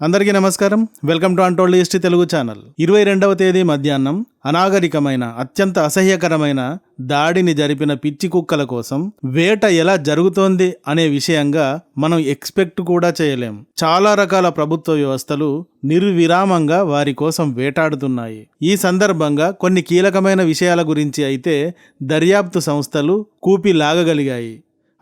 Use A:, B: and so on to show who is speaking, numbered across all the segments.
A: అందరికీ నమస్కారం. Welcome to untold history Telugu channel. ఇరవై రెండవ తేదీ మధ్యాహ్నం అనాగరికమైన అత్యంత అసహ్యకరమైన దాడిని జరిపిన పిచ్చి కుక్కల కోసం వేట ఎలా జరుగుతోంది అనే విషయంగా మనం ఎక్స్పెక్ట్ కూడా చేయలేం. చాలా రకాల ప్రభుత్వ వ్యవస్థలు నిర్విరామంగా వారి కోసం వేటాడుతున్నాయి. ఈ సందర్భంగా కొన్ని కీలకమైన విషయాల గురించి అయితే దర్యాప్తు సంస్థలు కూపి లాగగలిగాయి.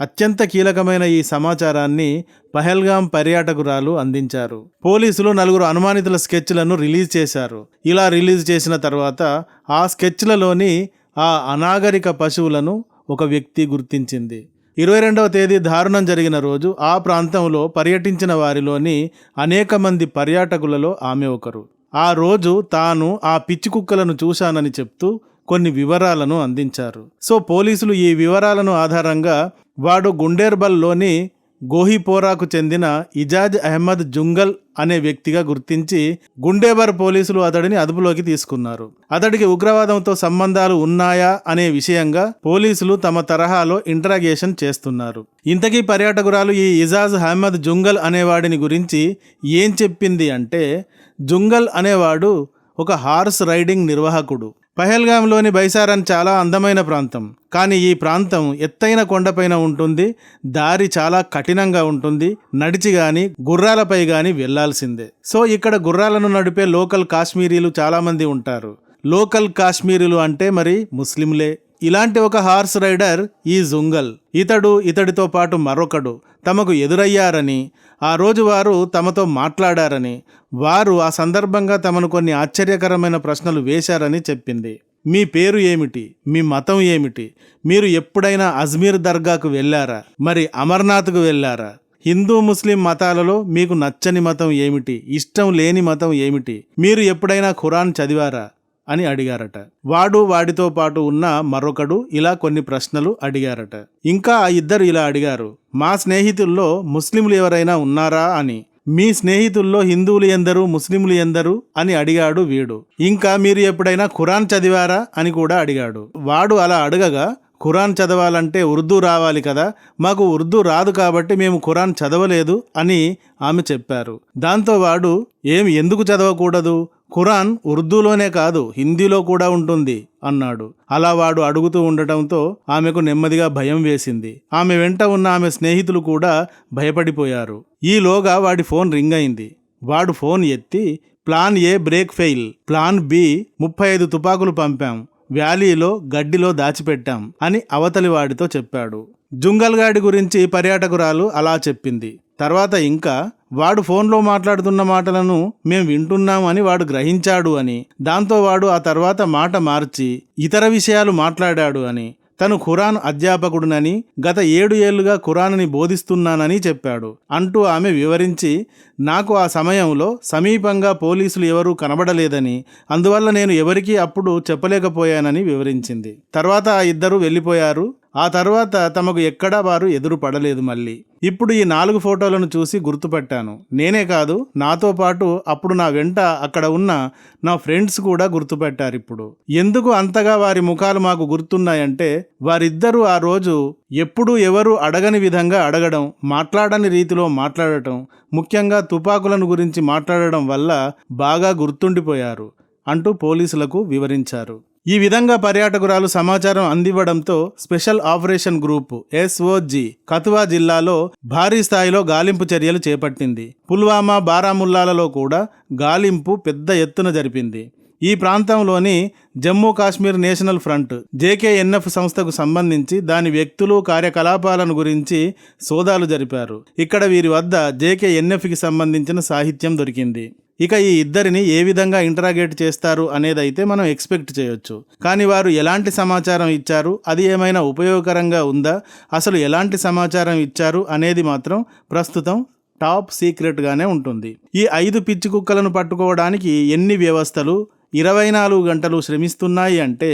A: అత్యంత కీలకమైన ఈ సమాచారాన్ని పహల్గాం పర్యాటకురాలు అందించారు. పోలీసులు నలుగురు అనుమానితుల స్కెచ్లను రిలీజ్ చేశారు. ఇలా రిలీజ్ చేసిన తర్వాత ఆ స్కెచ్లలోని ఆ అనాగరిక పశువులను ఒక వ్యక్తి గుర్తించింది. ఇరవై రెండవ తేదీ దారుణం జరిగిన రోజు ఆ ప్రాంతంలో పర్యటించిన వారిలోని అనేక మంది పర్యాటకులలో ఆమె ఒకరు. ఆ రోజు తాను ఆ పిచ్చి కుక్కలను చూశానని చెప్తూ కొన్ని వివరాలను అందించారు. సో పోలీసులు ఈ వివరాలను ఆధారంగా వాడు గుండేర్బల్లోని గోహిపోరాకు చెందిన ఇజాజ్ అహ్మద్ జుంగల్ అనే వ్యక్తిగా గుర్తించి గుండేబర్ పోలీసులు అతడిని అదుపులోకి తీసుకున్నారు. అతడికి ఉగ్రవాదంతో సంబంధాలు ఉన్నాయా అనే విషయంగా పోలీసులు తమ తరహాలో ఇంటరాగేషన్ చేస్తున్నారు. ఇంతకీ పర్యాటకురాలు ఈ ఇజాజ్ అహ్మద్ జుంగల్ అనేవాడిని గురించి ఏం చెప్పింది అంటే జుంగల్ అనేవాడు ఒక హార్స్ రైడింగ్ నిర్వాహకుడు. పహల్గాంలోని బైసారన్ చాలా అందమైన ప్రాంతం. కానీ ఈ ప్రాంతం ఎత్తైన కొండపైన ఉంటుంది దారి చాలా కఠినంగా ఉంటుంది నడిచి గాని గుర్రాలపై గాని వెళ్ళాల్సిందే సో ఇక్కడ గుర్రాలను నడిపే లోకల్ కాశ్మీరీలు చాలామంది ఉంటారు. లోకల్ కాశ్మీరీలు అంటే మరి ముస్లింలే ఇలాంటి ఒక హార్స్ రైడర్ ఈ జుంగల్. ఇతడు ఇతడితో పాటు మరొకడు తమకు ఎదురయ్యారని ఆ రోజు వారు తమతో మాట్లాడారని వారు ఆ సందర్భంగా తమను కొన్ని ఆశ్చర్యకరమైన ప్రశ్నలు వేశారని చెప్పింది. మీ పేరు ఏమిటి? మీ మతం ఏమిటి? మీరు ఎప్పుడైనా అజ్మీర్ దర్గాకు వెళ్ళారా? మరి అమర్నాథ్కు వెళ్ళారా? హిందూ ముస్లిం మతాలలో మీకు నచ్చని మతం ఏమిటి? ఇష్టం లేని మతం ఏమిటి? మీరు ఎప్పుడైనా ఖురాన్ చదివారా? అని అడిగారట. వాడు వాడితో పాటు ఉన్న మరొకడు ఇలా కొన్ని ప్రశ్నలు అడిగారట. ఇంకా ఆ ఇద్దరు ఇలా అడిగారు మా స్నేహితుల్లో ముస్లింలు ఎవరైనా ఉన్నారా? అని. మీ స్నేహితుల్లో హిందువులు ఎందరు ముస్లింలు ఎందరు? అని అడిగాడు వీడు. ఇంకా మీరు ఎప్పుడైనా ఖురాన్ చదివారా? అని కూడా అడిగాడు. వాడు అలా అడగగా ఖురాన్ చదవాలంటే ఉర్దూ రావాలి కదా మాకు ఉర్దూ రాదు కాబట్టి మేము ఖురాన్ చదవలేదు అని ఆమె చెప్పారు. దాంతో వాడు ఏం ఎందుకు చదవకూడదు? ఖురాన్ ఉర్దూలోనే కాదు హిందీలో కూడా ఉంటుంది అన్నాడు. అలా వాడు అడుగుతూ ఉండటంతో ఆమెకు నెమ్మదిగా భయం వేసింది. ఆమె వెంట ఉన్న ఆమె స్నేహితులు కూడా భయపడిపోయారు. ఈలోగా వాడి ఫోన్ రింగ్ అయింది. వాడు ఫోన్ ఎత్తి plan A break fail plan B ముప్పై ఐదు తుపాకులు పంపాం వ్యాలీలో గడ్డిలో దాచిపెట్టాం అని అవతలి వాడితో చెప్పాడు. జుంగల్గాడి గురించి పర్యాటకురాలు అలా చెప్పింది. తర్వాత ఇంకా వాడు ఫోన్లో మాట్లాడుతున్న మాటలను మేము వింటున్నాం అని వాడు గ్రహించాడు అని దాంతో వాడు ఆ తర్వాత మాట మార్చి ఇతర విషయాలు మాట్లాడాడు అని తను ఖురాన్ అధ్యాపకుడునని గత ఏడు ఏళ్ళుగా ఖురాన్ని బోధిస్తున్నానని చెప్పాడు. అంటూ ఆమె వివరించి నాకు ఆ సమయంలో సమీపంగా పోలీసులు ఎవరూ కనబడలేదని అందువల్ల నేను ఎవరికీ అప్పుడు చెప్పలేకపోయానని వివరించింది. తర్వాత ఆ ఇద్దరు వెళ్ళిపోయారు. ఆ తర్వాత తమకు ఎక్కడా వారు ఎదురు పడలేదు మళ్ళీ. ఇప్పుడు ఈ నాలుగు ఫోటోలను చూసి గుర్తుపట్టాను. నేనే కాదు నాతో పాటు అప్పుడు నా వెంట అక్కడ ఉన్న నా ఫ్రెండ్స్ కూడా గుర్తుపెట్టారు ఇప్పుడు. ఎందుకు అంతగా వారి ముఖాలు మాకు గుర్తున్నాయంటే వారిద్దరూ ఆ రోజు ఎప్పుడూ ఎవరు అడగని విధంగా అడగడం మాట్లాడని రీతిలో మాట్లాడటం ముఖ్యంగా తుపాకులను గురించి మాట్లాడడం వల్ల బాగా గుర్తుండిపోయారు అంటూ పోలీసులకు వివరించారు. ఈ విధంగా పర్యాటకురాలు సమాచారం అందివ్వడంతో special operation group SOG Kathua జిల్లాలో భారీ స్థాయిలో గాలింపు చర్యలు చేపట్టింది. పుల్వామా బారాముల్లాలలో కూడా గాలింపు పెద్ద ఎత్తున జరిపింది. ఈ ప్రాంతంలోని Jammu Kashmir national front JKNF సంస్థకు సంబంధించి దాని వ్యక్తులు కార్యకలాపాలను గురించి సోదాలు జరిపారు. ఇక్కడ వీరి వద్ద జేకేఎన్ఎఫ్కి సంబంధించిన సాహిత్యం దొరికింది. ఇక ఈ ఇద్దరిని ఏ విధంగా ఇంటరాగేట్ చేస్తారు అనేదైతే మనం ఎక్స్పెక్ట్ చేయొచ్చు. కానీ వారు ఎలాంటి సమాచారం ఇచ్చారు? అది ఏమైనా ఉపయోగకరంగా ఉందా? అసలు ఎలాంటి సమాచారం ఇచ్చారు? అనేది మాత్రం ప్రస్తుతం టాప్ సీక్రెట్గానే ఉంటుంది. ఈ ఐదు పిచ్చి కుక్కలను పట్టుకోవడానికి ఎన్ని వ్యవస్థలు ఇరవై నాలుగు గంటలు శ్రమిస్తున్నాయి అంటే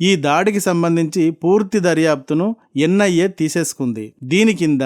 A: ఈ దాడికి సంబంధించి పూర్తి దర్యాప్తును ఎన్ఐఏ తీసేసుకుంది. దీని కింద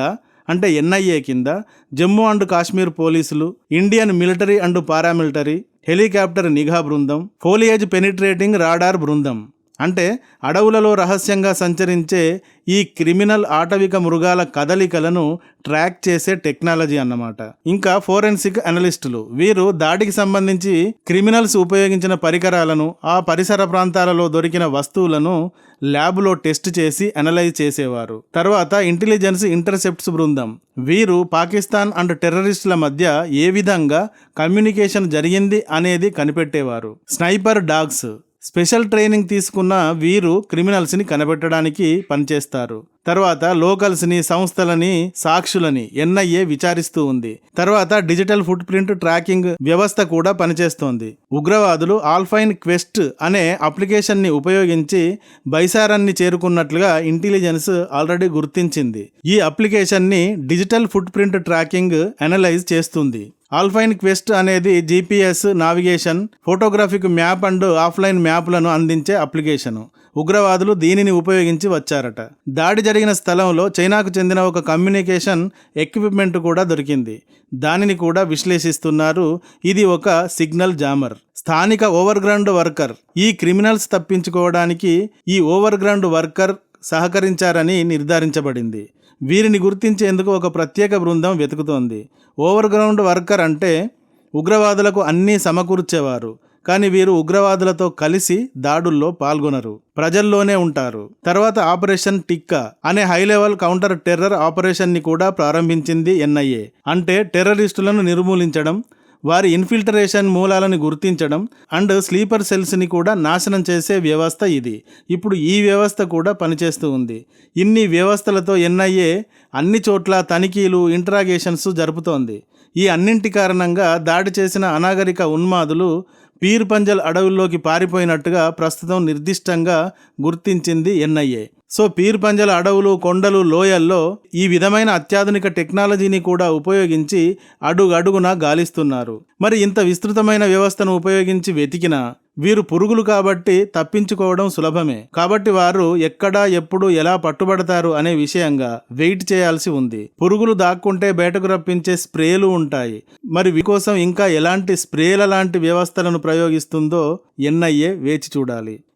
A: అంటే ఎన్ఐఏ కింద జమ్మూ అండ్ కాశ్మీర్ పోలీసులు Indian military and paramilitary helicopter నిఘా బృందం ఫోలియేజ్ పెనిట్రేటింగ్ రాడార్ బృందం. అంటే అడవులలో రహస్యంగా సంచరించే ఈ క్రిమినల్ ఆటవిక మృగాల కదలికలను ట్రాక్ చేసే టెక్నాలజీ అన్నమాట. ఇంకా ఫోరెన్సిక్ అనలిస్టులు వీరు దాడికి సంబంధించి క్రిమినల్స్ ఉపయోగించిన పరికరాలను ఆ పరిసర ప్రాంతాలలో దొరికిన వస్తువులను ల్యాబ్లో టెస్ట్ చేసి అనలైజ్ చేసేవారు. తర్వాత ఇంటెలిజెన్స్ ఇంటర్సెప్ట్స్ బృందం. వీరు పాకిస్తాన్ అండ్ టెర్రరిస్టుల మధ్య ఏ విధంగా కమ్యూనికేషన్ జరిగింది అనేది కనిపెట్టేవారు. Sniper dogs. స్పెషల్ ట్రైనింగ్ తీసుకున్న వీరు క్రిమినల్స్ని కనిపెట్టడానికి పనిచేస్తారు. తర్వాత లోకల్స్ని సంస్థలని సాక్షులని ఎన్ఐఏ విచారిస్తూ ఉంది. తర్వాత డిజిటల్ ఫుట్ ప్రింట్ ట్రాకింగ్ వ్యవస్థ కూడా పనిచేస్తోంది. ఉగ్రవాదులు ఆల్ఫైన్ క్వెస్ట్ అనే అప్లికేషన్ని ఉపయోగించి బైసారాన్ని చేరుకున్నట్లుగా ఇంటెలిజెన్స్ ఆల్రెడీ గుర్తించింది. ఈ అప్లికేషన్ని digital footprint tracking analyse చేస్తుంది. ఆల్ఫైన్ క్వెస్ట్ అనేది GPS navigation photographic map and offline మ్యాప్లను అందించే అప్లికేషన్. ఉగ్రవాదులు దీనిని ఉపయోగించి వచ్చారట. దాడి జరిగిన స్థలంలో చైనాకు చెందిన ఒక కమ్యూనికేషన్ ఎక్విప్మెంట్ కూడా దొరికింది. దానిని కూడా విశ్లేషిస్తున్నారు ఇది ఒక సిగ్నల్ జామర్. స్థానిక ఓవర్ గ్రౌండ్ వర్కర్ ఈ క్రిమినల్స్ తప్పించుకోవడానికి ఈ ఓవర్ గ్రౌండ్ వర్కర్ సహకరించారని నిర్ధారించబడింది. వీరిని గుర్తించేందుకు ఒక ప్రత్యేక బృందం వెతుకుతోంది. ఓవర్ గ్రౌండ్ వర్కర్ అంటే ఉగ్రవాదులకు అన్నీ సమకూర్చేవారు. కానీ వీరు ఉగ్రవాదులతో కలిసి దాడుల్లో పాల్గొనరు. ప్రజల్లోనే ఉంటారు. తర్వాత ఆపరేషన్ టిక్కా అనే హై లెవెల్ కౌంటర్ టెర్రర్ ఆపరేషన్ని కూడా ప్రారంభించింది ఎన్ఐఏ. అంటే టెర్రరిస్టులను నిర్మూలించడం వారి ఇన్ఫిల్టరేషన్ మూలాలను గుర్తించడం అండ్ స్లీపర్ సెల్స్ని కూడా నాశనం చేసే వ్యవస్థ ఇది. ఇప్పుడు ఈ వ్యవస్థ కూడా పనిచేస్తూ ఉంది. ఇన్ని వ్యవస్థలతో ఎన్ఐఏ అన్ని చోట్ల తనిఖీలు ఇంటరాగేషన్స్ జరుపుతోంది. ఈ అన్నింటి కారణంగా దాడి చేసిన అనాగరిక ఉన్మాదులు పీర్ పంజల్ అడవుల్లోకి పారిపోయినట్టుగా ప్రస్తుతం నిర్దిష్టంగా గుర్తించింది ఎన్ఐఏ. సో పీర్పంజల అడవులు కొండలు లోయల్లో ఈ విధమైన అత్యాధునిక టెక్నాలజీని కూడా ఉపయోగించి అడుగడుగున గాలిస్తున్నారు. మరి ఇంత విస్తృతమైన వ్యవస్థను ఉపయోగించి వెతికినా వీరు పురుగులు కాబట్టి తప్పించుకోవడం సులభమే. కాబట్టి వారు ఎక్కడ ఎప్పుడు ఎలా పట్టుబడతారు అనే విషయంగా వెయిట్ చేయాల్సి ఉంది. పురుగులు దాక్కుంటే బయటకు రప్పించే స్ప్రేలు ఉంటాయి. మరి వీకోసం ఇంకా ఎలాంటి స్ప్రేల లాంటి వ్యవస్థలను ప్రయోగిస్తుందో ఎన్ఐఏ వేచి చూడాలి.